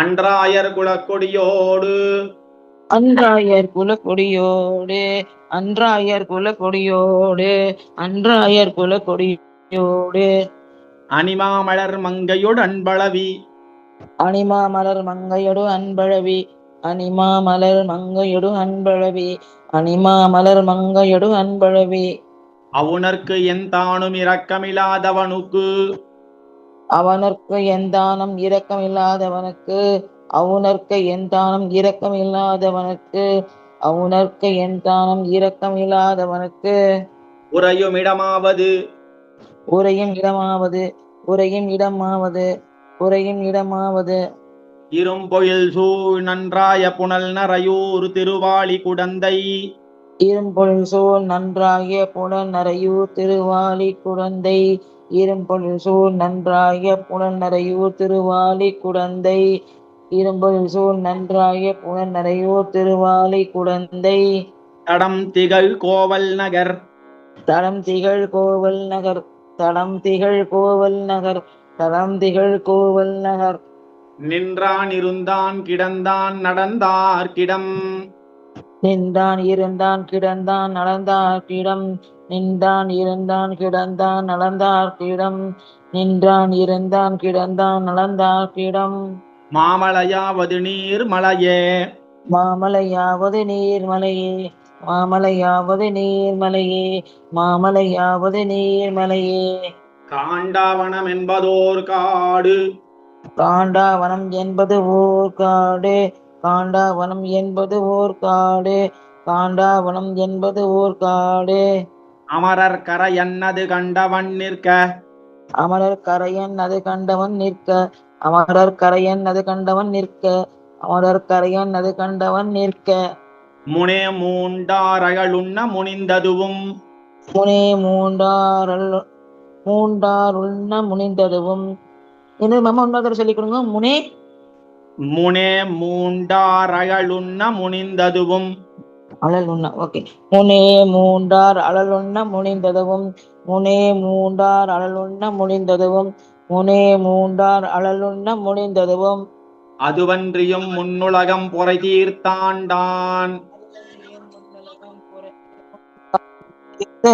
அன்றாயர் குலக்கொடியோடு. அன்றாயர் குலக்கொடியோடு அன்றாயர் குலக்கொடியோடு அன்றாயர் குலக்கொடியோடு. அணிமாமலர் மங்கையொடு அன்பளவி. அணிமா மலர் மங்கையொடு அன்பழவி அணிமா மலர் மங்கையொடு அன்பழவி அணிமா மலர் மங்கையொடு அன்பழவி அவுணர்க்கு என் தானும் இரக்கமில்லாதவனுக்கு. அவனர்க்கு எந்தானம் இரக்கமில்லாதவனுக்கு அவுணர்க்கு எந்தானம் இரக்கமில்லாதவனுக்கு அவுணர்க்கு எந்தானம் இரக்கமில்லாதவனுக்கு. உறையுமிடமாவது உரையும் இடமாவது உரையும் இடமாவது உரையும் இடமாவது. இரும்பொழில் சூழ் நன்றாய புனல் நரையூர் திருவாளி குடந்தை. இரும்பொழில் சூழ் நன்றாகிய புலன் நரையூர் திருவாலி குழந்தை இரும்பொழில் சூழ் நன்றாகிய புலன் நரையூர் திருவாலி குழந்தை இரும்பொழில் சூழ் நன்றாகிய புலன் நரையூர் திருவாலி குழந்தை தடம் திகழ் கோவல் நகர். தடம் திகழ் கோவல் நகர். தடம் திகழ் கோவல் நகர். தடம் திகழ் கோவல் நகர். நின்றான் இருந்தான் கிடந்தான் நடந்தார் கிடம் நின்றான் இருந்தான் கிடந்தான் நடந்தார் கிடம் நின்றான் இருந்தான் கிடந்தான் நடந்தார் கிடம் நின்றான் இருந்தான் கிடந்தான் நடந்தார் கிடம் மாமலையாவது நீர் மலையே. மாமலையாவது நீர்மலையே மாமலையாவது நீர்மலையே மாமலையாவது நீர்மலையே காண்டாவனம் என்பதோர் காடு. காண்டாவனம் என்பது ஓர் காடு. காண்டாவனம் என்பது ஓர் காடு. காண்டாவனம் என்பது ஓர் காடு. அமரர் கரை என்னது கண்டவன் நிற்க. அமரர் கரையன் அது கண்டவன் நிற்க. அமரர் கரையன் அது கண்டவன் நிற்க. அமரர் கரையன் அது கண்டவன் நிற்க. முனே மூண்டாரகளுண்ண முனிந்ததுவும். முனே மூண்டாரல் மூண்டாருள்ள முனிந்ததுவும். என்ன மாமா இன்னொருத்தர் சொல்லிக் கொடுங்க. முனே முனே மூண்டாரகளுண்ண முனிந்ததுவும். அழல் உண்ண ஓகே முனே மூண்டார் அழல் உண்ண முனிந்ததுவும் முனே மூண்டார் அழல் உண்ண முனிந்ததுவும் முனே மூண்டார் அழல் உண்ண முனிந்ததுவும். அதுவன்றியும் முன்னுலகம் பொறை தீர்த்தாண்டான்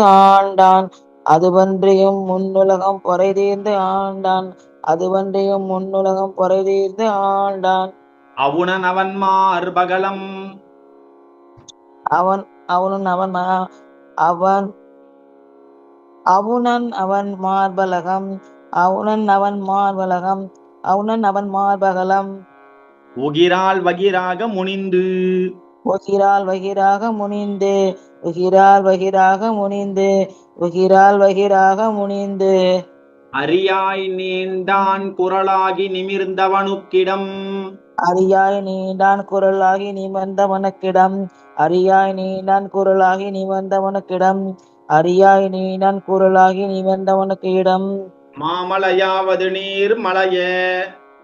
ஆண்டான். அதுவன்றியும் முன்னுலகம் பொறை தீர்ந்து ஆண்டான். அதுவன்றியும் முன்னுலகம் பொறை தீர்ந்து ஆண்டான். அவுணன் அவன் மார்பகலம் அவன் அவனும் அவன் அவன் அவுணன் அவன் மார்பலகம் அவுணன் அவன் மார்பலகம் அவுணன் அவன் மார்பகலம். உகிரால் வகிராக முனிந்து. உகிரால் வகிராக முனிந்து உகிரால் வகிராக முனிந்து உகிரால் வகிராக முனிந்து. அரியாய் நீண்டான் குரலாகி நிமிர்ந்தவனுக்கிடம். அரியாய் நீண்டான் குரலாகி நிமர்ந்தவனுக்கிடம். அரியாய் நீண்டான் குரலாகி நிமர்ந்தவனுக்கிடம். அரியாய் நீண்டான் குரலாகி நிமர்ந்தவனுக்கு இடம் மாமலையாவது நீர் மலையே.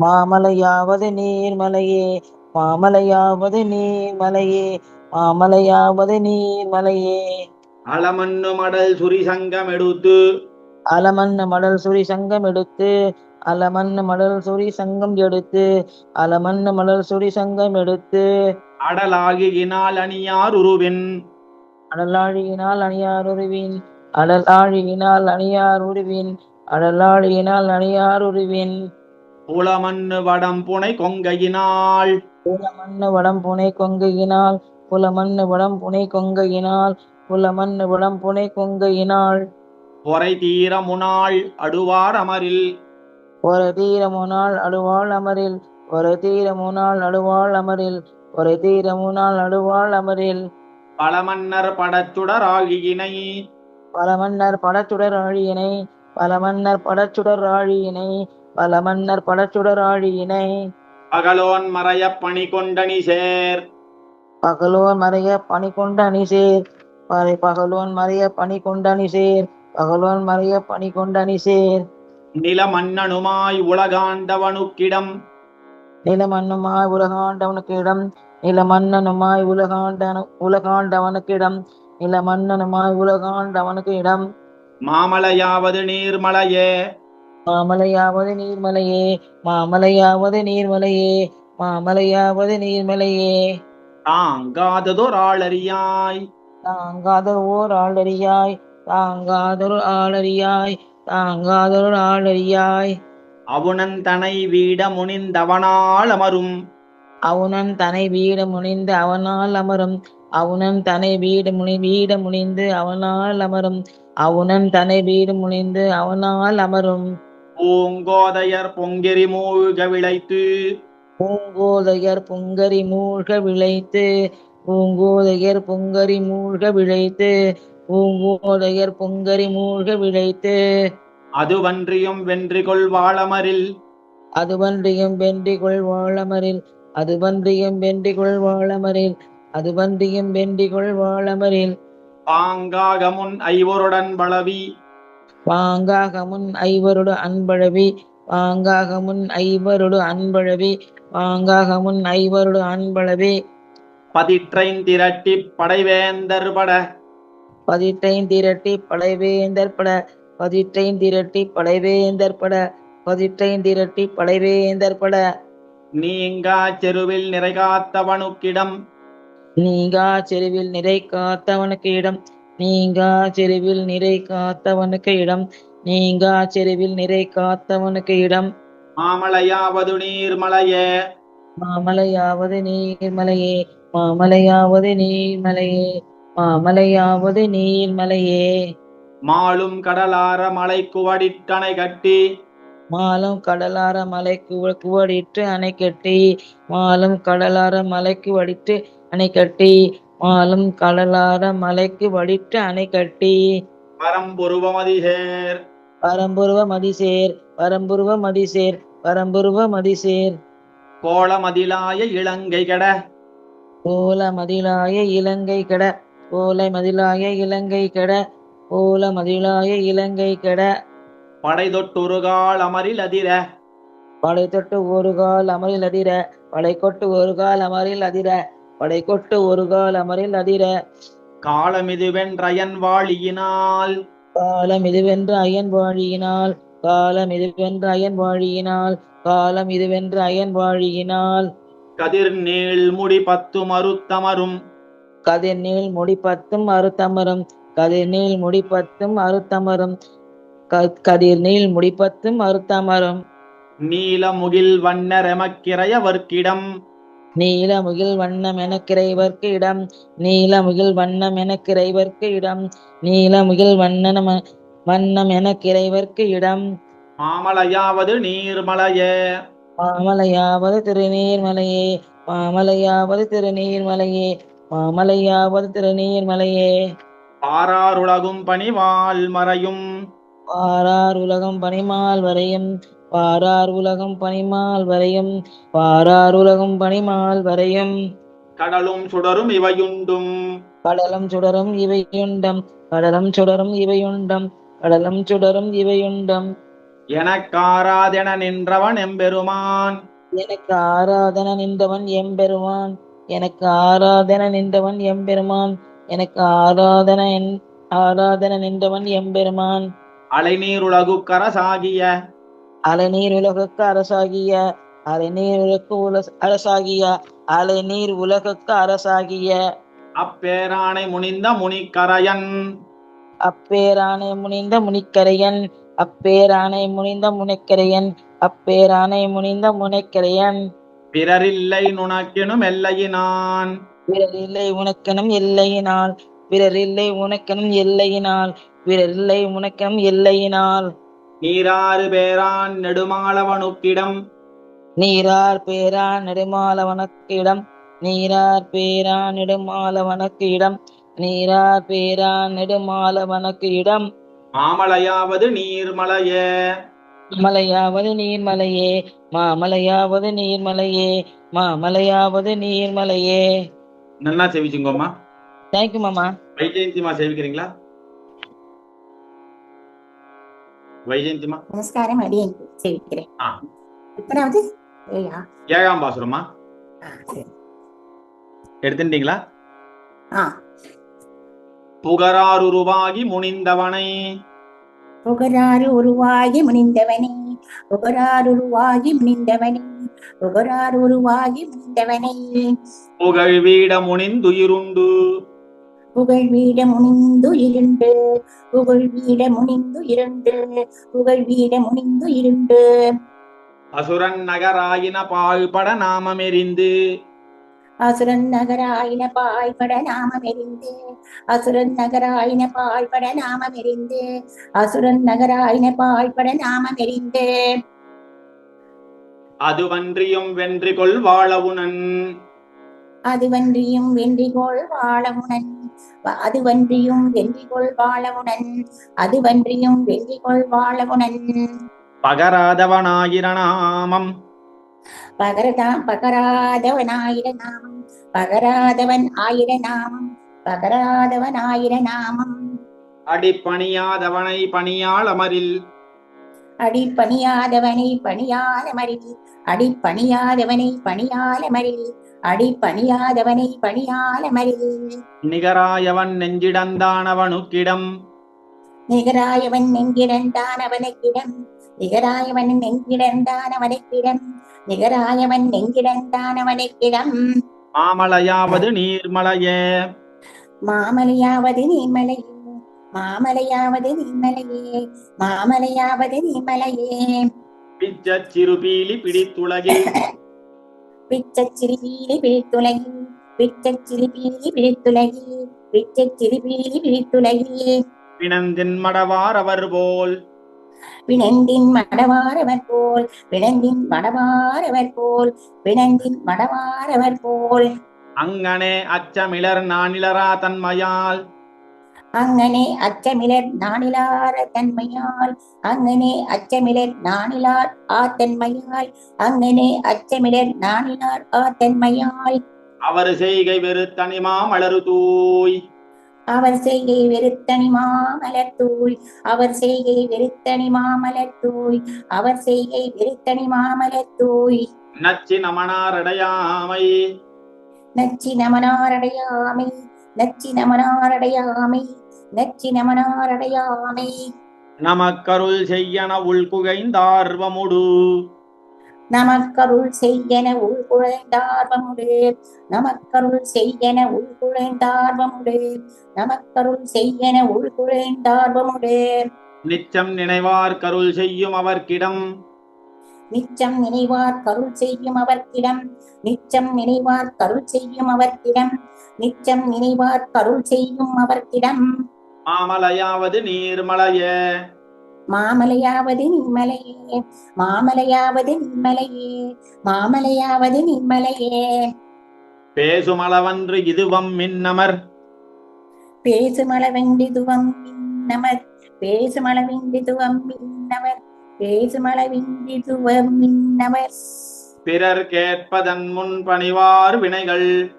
மாமலையாவது நீர்மலையே மாமலையாவது நீர்மலையே மாமலையாவது நீர்மலையே அளமண்ணு மடல் சுரிசங்கம் எடுத்து அலமண்ண மடல் சுரி சங்கம் எடுத்து அலமண்ண மடல் சுரி சங்கம் எடுத்து அலமண்ண மடல் சுரி சங்கம் எடுத்து. அடலாகியினால் அணியார் உருவின். அடலாழியினால் அணியார் உருவின். அடலாழியினால் அணியார் உருவின். அடலாழியினால் அணியார் உருவின். புலமண்ணு வடம் புனை கொங்கையினால். புலமண்ணு வடம் புனை கொங்கையினால். புலமண்ணு வடம் புனை கொங்கையினால். புலமண்ணு வடம் புனை கொங்கையினால். பொறை தீர முனாள் அடுவார் அமரில். ஒரு தீரமுனால் அடுவாள் அமரில். ஒரு தீரமுனால் அடுவாள் அமரில். ஒரு தீரமுனால் அடுவாள் அமரில். பலமன்னர் படச்சுடர் ஆகியினை பல மன்னர் படச்சுடர் ஆழியினை. பல மன்னர் படச்சுடர் ஆழியினை. பல மன்னர் படச்சுடர் ஆழியினை. பகலோன் மறைய பணி கொண்டனி சேர். பகலோன் மறைய பணி கொண்ட அணிசேர் பறை பகலோன் மறைய பணி கொண்ட அணிசேர் பகலோன் மறைய பணி கொண்ட அணிசேர் நில மன்னனுமாய் உலகாண்டவனுக்கிடம். நிலமண்ணுமாய் உலகாண்டவனுக்கு இடம் நிலமன்னனுமாய் உலகாண்டனு உலகாண்டவனுக்கு இடம் நிலமன்னனுமாய் உலகாண்டவனுக்கு இடம் மாமலையாவது நீர்மலையே. மாமலையாவது நீர்மலையே. மாமலையாவது நீர்மலையே. மாமலையாவது நீர்மலையே. தாங்காததோர் ஆளறியாய். தாங்காதொரு ஓர் ஆளறியாய். தாங்காதொரு ஆளறியாய் தாங்காதொரு ஆளறியாய். அவுணன் தனை வீட முனிந்தவனால் அமரும். அவுணன் தனை வீடு முனிந்து அவனால் அமரும். அவுணன் தனை வீடு முனி வீடு முனிந்து அவனால் அமரும். அவுணன் தனை வீடு முனிந்து அவனால் அமரும். பூங்கோதையர் பொங்கிரி மூழ்க விளைத்து. பூங்கோதையர் பொங்கரி மூழ்க விளைத்து. பூங்கோதையர் பொங்கரி மூழ்க விளைத்து. பூங்கோதையர் பொங்கரி மூழ்க விளைத்து அதுவன்றியும் வென்றிகொள் வாழமரில். அதுவன்றியும் வென்றிகொள் வாழமரில். அதுவன்றியும் வென்றிகொள் வாழமரில். அதுவன்றியும் வென்றிகொள் வாழமரில். பாங்காக முன் ஐவருடன் பளவி வாங்காக முன் ஐவருடு அன்பழவி. வாங்காக முன் ஐவருடு அன்பழவி. வாங்காக முன் ஐவருடு அன்பழவி. பதிற்றைன் திரட்டி படைவேந்தர் பட. பதிற்றைன் திரட்டி படைவேந்தர் பட பதிற்றைன் திரட்டி படைவேந்தர் பட பதிற்றைன் திரட்டி படைவேந்தர் பட. நீங்கா செருவில் நிறை காத்தவனுக்கிடம். நீங்கா செருவில் நிறை காத்தவனுக்கு இடம் நீங்கா செருவில் நிறை காத்தவனுக்கு இடம் நீங்கா செருவில் நிறை காத்தவனுக்கு இடம் மாமலையாவது நீர்மலையே. மாமலையாவது நீர்மலையே மாமலையாவது நீர்மலையே. மாமலையாவது நீர்மலையே மாலும் கடலார மலை குவடிட்டணை கட்டி. மாலும் கடலார மலைக்கு வ- குவடிட்டு அணை கட்டி. மாலும் கடலார மலைக்கு வடித்து அணை கட்டி. மாலும் கடலார மலைக்கு வடிட்டு அணை கட்டி. பரம்புருவமதிசேர். பரம்புருவ மதிசேர் பரம்புருவ மதிசேர் பரம்புருவ மதிசேர் கோளமதிலாய இலங்கை கெட. கோல மதிலாய இலங்கை கெட. கோலை மதிலாய இலங்கை கெட கோல மதிலாய இலங்கை கெட. படை தொட்டுருகால் அமரில் அதிர. படை தொட்டு ஒரு கால் அமரில் அதிர படை கொட்டு ஒரு கால் அமரில் அதிர படை கொட்டு ஒரு கால் அமரில் அதிர. காலமிதுவென்றயன் வாழியினால். காலம் இதுவென்று அயன் வாழியினால் காலம் இதுவென்று அயன் வாழியினால் காலம் இதுவென்று அயன் வாழியினால். கதிர் நீள் முடி பத்து மறுத்தமரும் கதிர் நீள் முடி பத்தும் அறுத்தமரும். கதிர் நீள் முடி பத்தும் அறுத்தமரும். க- கதிர் நீள் முடி பத்தும் அறுத்தமரும். நீல முகில் வண்ணரெமக்கிரையவர்க்கிடம் நீல முகில் வண்ணம் எனக்கிறைவர்க்கு இடம் நீல முகில் வண்ணம் எனக்கிறைவர்க்கு இடம் நீல முகில் வண்ணம் வண்ணம் எனக்கிறைவர்க்கு இடம் மாமலையாவது நீர்மலையே. மாமலையாவது திருநீர்மலையே. மாமலையாவது திருநீர்மலையே. மாமலையாவது திருநீர்மலையே. பாராருலகும் பணிவால் மறையும். பாரார் உலகம் பனிமால் வரையும். பாரார் உலகம் பனிமால் வரையும். பாரார் உலகம் பனிமால் வரையும். கடலும் சுடரும் இவையுண்டும். கடலும் சுடரும் இவையுண்டம். கடலும் சுடரும் இவையுண்டம். கடலும் சுடரும் இவையுண்டம். எனக்காராதென நின்றவன் எம்பெருமான். எனக்கு ஆராதன நின்றவன் எம்பெருமான். எனக்கு ஆராதன நின்றவன் எம்பெருமான். எனக்கு ஆராதன என்- ஆராதன நின்றவன் எம்பெருமான். அலைநீருலகு கரசாகிய அலைநீர் உலகுக்கு அரசாகிய. அலைநீர் உலகு உல- அரசாகிய. அலைநீர் உலகுக்கு அரசாகிய. அப்பேரானை முனிந்த முனிக்கரையன். அப்பேரானை முனிந்த முனிக்கரையன். அப்பேரானை முனிந்த முனிக்கரையன். அப்பேரானை முனிந்த முனைக்கரையன். பிறரில்லை நுணக்கெனும் எல்லையினான் பிறரில்லை உனக்கெனும் எல்லையினால். பிறரில்லை உனக்கெனும் எல்லையினால். பிறரில்லை உனக்கெனும் எல்லையினால். நீராறு பேரான் நெடுமாளவனுக்கிடம் நீரார் பேரா நெடுமாலவனுக்கு இடம் நீரார் பேரா நெடுமாலவனுக்கு இடம் நீரார் பேரா நெடுமாலவனுக்கு இடம் மாமலையாவது நீர்மலையே. மலையாவது நீர்மலையே மாமலையாவது நீர்மலையே மாமலையாவது நீர்மலையே. நன்னா சேவிச்சுங்கோம்மா. தேங்க்யூ மாமா. வைஜெயந்திமா சேவிக்கிறீங்களா? வைஜெயந்திமா? நமஸ்காரம் அடியேன் சேவிக்கிறேன். ஆ. எத்தனாவது? ஏழாம் பாசுரமா. எடுத்துட்டீங்களா? ஆ. புகராருருவாகி முனிந்தவனை. புகராறு உருவாகி முனிந்தவனே புகராறு உருவாகி முனிந்தவனே புகழார் உருவாகி முடிந்தவனை புகழ் வீட முனிந்துயிருண்டு. புகழ் வீட முனிந்து இருண்டு புகழ் வீட முனிந்து இருண்டு புகழ் வீட முனிந்து இருண்டு அசுரன் நகராயின பாழ்பட நாமமெறிந்து அசுரன் நகராயின பாய்பட நாமம் எரிந்து. அசுரன் நகராயின பாய்பட நாமம் எரிந்து. அசுரன் நகராயின பாய்பட நாமம் எரிந்து. அதுவன்றியும் வென்றிகொள் வாழவுணன். அதுவன்றியும் வென்றிகோள் வாழமுனன் வ- அதுவன்றியும் வென்றிகோள் வாழமுனன் அதுவன்றியும் வென்றிகோள் வாழமுனன் பகராதவனாயிரநாமம் பகரதாம் பகராதவன் ஆயிர நாமம் பகராதவன் ஆயிர நாமம் பகராதவன் ஆயிர நாமம் அடிப்பணியாதவனை பணியாளமரில். அடி பணியாதவனை பணியால மறில் அடி பணியாதவனை பணியால மறில் அடி பணியாதவனை பணியால மறில் நிகராயவன் நெஞ்சிடந்தானவனுக்கிடம். நிகராயவன் நெங்கிடந்தான் நிகராயவன் நெங்கிடந்தான் அவனுக்கிடம் நிகராயவன் நெங்கிடந்தான் அவனுக்கிடம் மாமலையாவது நீர்மலையே. மாமலையாவது நீமலையே மாமலையாவது நீமலையே மாமலையாவது நீமலையே பிச்சச் சிறுபீலி பிடித்துலகில் பிச்சச்சிறுபீலி பிடித்துலகி. பிச்சச்சிறுபீலி பிடித்துலகி. பிச்சச்சிறுபீலி பிடித்துலகி. பிணந்தின் மடவாரவர் போல் பிணந்தின் மடவாரவர் போல் பிணந்தின் மடவாரவர் போல் பிணந்தின் மடவாரவர் போல். அங்கனே அச்சமிழர் நானிலரா தன்மையால். அங்கனே அச்சமிலர் நாணிலார தன்மையால். அங்கனே அச்சமிலர் நாணிலார் ஆத்தன்மையால் அங்கனே அச்சமிலர் நாணிலார் ஆத்தன்மையால் அவர் செய்கை வெறுத்தனிமா மலரு தூய் அவர் செய்கை வெறுத்தனி மாமலர் தூய். அவர் செய்கை வெறுத்தனி மாமலர் தூய். அவர் செய்கை வெறுத்தனி மாமலர் தூய். நச்சி நமனாரடையாமை. நச்சி நமனாரடையாமை. நச்சி நமனாரடையாமை. நச்சி நமனாரடையாமை. நமக்கருள் செய்யன உள்குகைந்தார்வமுடு. நமக்கருள் செய்யன உள்குழைந்தார்வமுடு நமக்கருள் செய்யன உள்குழைந்தார்வமுடு நமக்கருள் செய்யன உள்குழைந்தார்வமுடு நிச்சம் நினைவார் கருள் செய்யும் அவர்க்கிடம் நிச்சம் நினைவார் கருள் செய்யும் அவர்க்கிடம் நிச்சம் நினைவார் கருள் செய்யும் அவர்க்கிடம் நிச்சம் நினைவார் கருள் செய்யும் அவர்க்கிடம் மாமலையாவது நீர்மலையே. மாமலையாவது நிம்மலையே மாமலையாவது நிம்மலையே மாமலையாவது நிம்மலையே. பேசுமளவன்று இதுவம் மின்னமர். பேசுமளவெண்டிதுவம் மின்னமர். பேசுமளவெண்டிதுவம் மின்னவர் பேசுமளவெண்டிதுவம் மின்னவர் பிறர் கேட்பதன் முன் பணிவார் வினைகள்.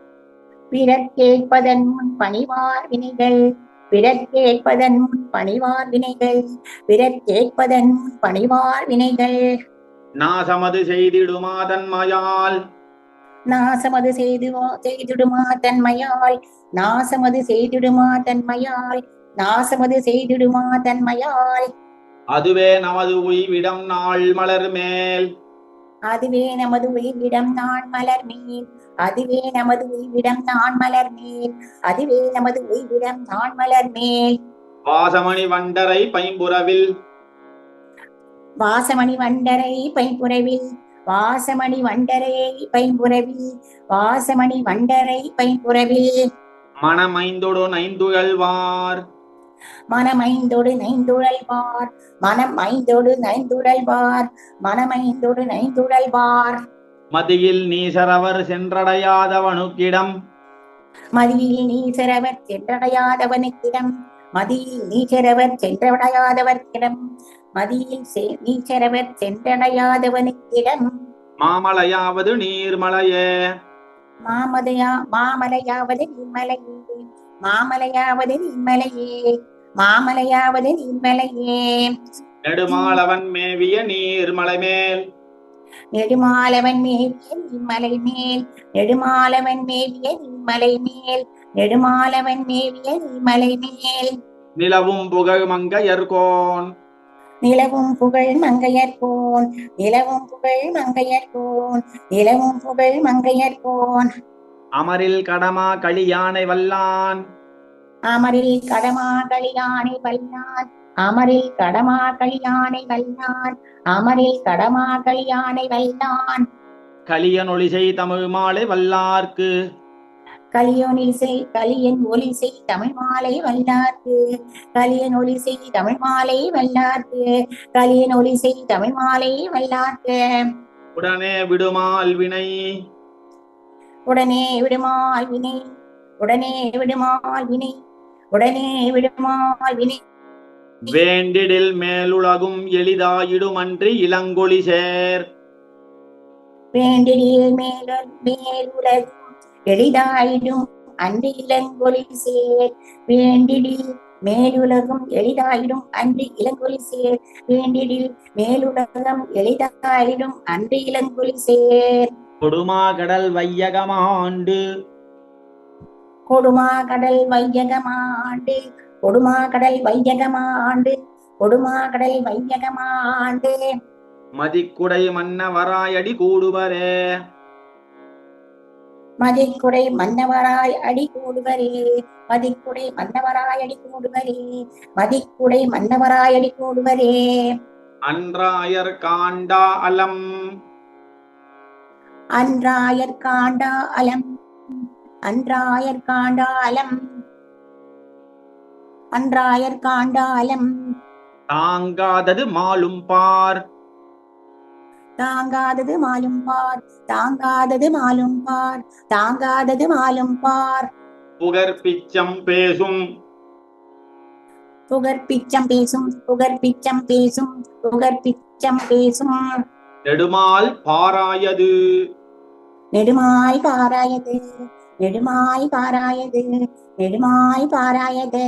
பிறர் கேட்பதன் முன் பணிவார் வினைகள். பிறர் கேட்பதன் முன் பணிவார் வினைகள் பிறர் கேட்பதன் முன் பணிவார் வினைகள். நாசமது செய்திடுமா தன்மையால். நாசமது செய்து செய்திடுமா தன்மையால். நாசமது செய்திடுமா தன்மையால். நாசமது செய்திடுமா தன்மையால். அதுவே நமது உய்விடம் நாள் மலர் மேல் அதுவே நமது உயிரிடம் நான் மலர் மேல் அதுவே நமது உயிரிடம் நான் மலர் மேல் அதுவே நமது உயிரிடம் நான் மலர் மேல் வாசமணி வண்டரை பைம்புறவில். வாசமணி வண்டரை பைம்புறவில் வாசமணி வண்டரை பைம்புறவில் வாசமணி வண்டரை பைம்புறவில். மனமைந்தொடு நைந்துழல்வார். மனமைந்தோடு நைந்துழல்வார் மனம் ஐந்தோடு நைந்துழல்வார் மனமைந்தோடு நைந்துழல்வார். மதியில் நீசரவர் சென்றடையாதவனுக்கிடம். மதியில் நீசரவர் சென்றடையாதவனுக்கிடம். மதியில் நீச்சரவர் சென்றடையாதவர்க்கிடம். மதியில் நீச்சரவர் சென்றடையாதவனுக்கிடம். மாமலையாவது நீர்மலையே. மாமதையா மாமலையாவது நிம்மலையே மாமலையாவது நிம்மலையே மாமலையாவது நிம்மலையே நெடுமாலவன் மேவிய நீர்மலை மேல் நெடுமாலவன் மேவிய நிம்மலை மேல்? நெடுமாலவன் மேவிய நிம்மலை மேல்? நெடுமாலவன் மேவிய நிம்மலை மேல்? நிலவும் புகழ் மங்கையர்கோன் நிலவும் புகழ் மங்கையர்கோன் நிலவும் புகழ் மங்கையர்கோன் நிலவும் புகழ் மங்கையர்கோன் அமரில் கடமா களியானை வல்லான். அமரில் கடமா களியானை வல்லான். அமரில் கடமா களியானை வல்லான் அமரில் கடமா களியானை வல்லான். கலியன் ஒளிசை தமிழ் மாலை வல்லார்க்கு. கலியொலிசை கலியன் ஒலிசை தமிழ் மாலை வல்லார்க்கு. கலியன் ஒலிசை தமிழ் மாலை வல்லார்க்கு. கலியன் ஒலிசை தமிழ் மாலை வல்லார்க்கு. உடனே விடுமால் வினை. உடனே விடுமால் வினை. உடனே விடுமால் வினை. உடனே விடுமால் வினை. வேண்டிடில் மேலுலகும் எளிதாயிடுமன்றி இளங்கொளி சேர். வேண்டிடில் மேல மேலுலகும் எளிதாயிடும் அன்று இளங்கொலி சேர். வேண்டிடில் மேலுலகம் எளிதாயிடும் அன்று இளங்கொலி சேர். வேண்டிடில் மேலுலகம் எளிதாயிடும் அன்று இளங்கொலி சேர். கொடுமா கடல் வையகமாண்டு. கொடுமா கடல் வையகமாண்டு. கொடுமா கடல் வையகமாண்டு கொடுமா கடல் வையகமாண்டு. மதிக்குடை மன்னவராயடி கூடுவரே. மதிக்குடை மன்னவராய் அடி கூடுவரே. மதிக்குடை மன்னவராய் அடி கூடுவரே. மதிக்குடை மன்னவராய் அடி கூடுவரே. அன்றாயர் காண்டா அலம். அன்றாயர் காண்டா அலம். அன்றாயர் காண்டா அலம். அன்றாயர் காண்டா அலம் தாங்காதது மாலும் பார். தாங்காதது மாலும் பார். தாங்காதது மாலும் பார். தாங்காதது மாலும் பார். புகர் பிச்சம் பேசும். புகர் பிச்சம் பேசும். புகர் பிச்சம் பேசும். புகர் பிச்சம் பேசும். நெடுமால் பாராயது. நெடுமாய் பாராயது. நெடுமாய் பாராயது. நெடுமாய் பாராயது.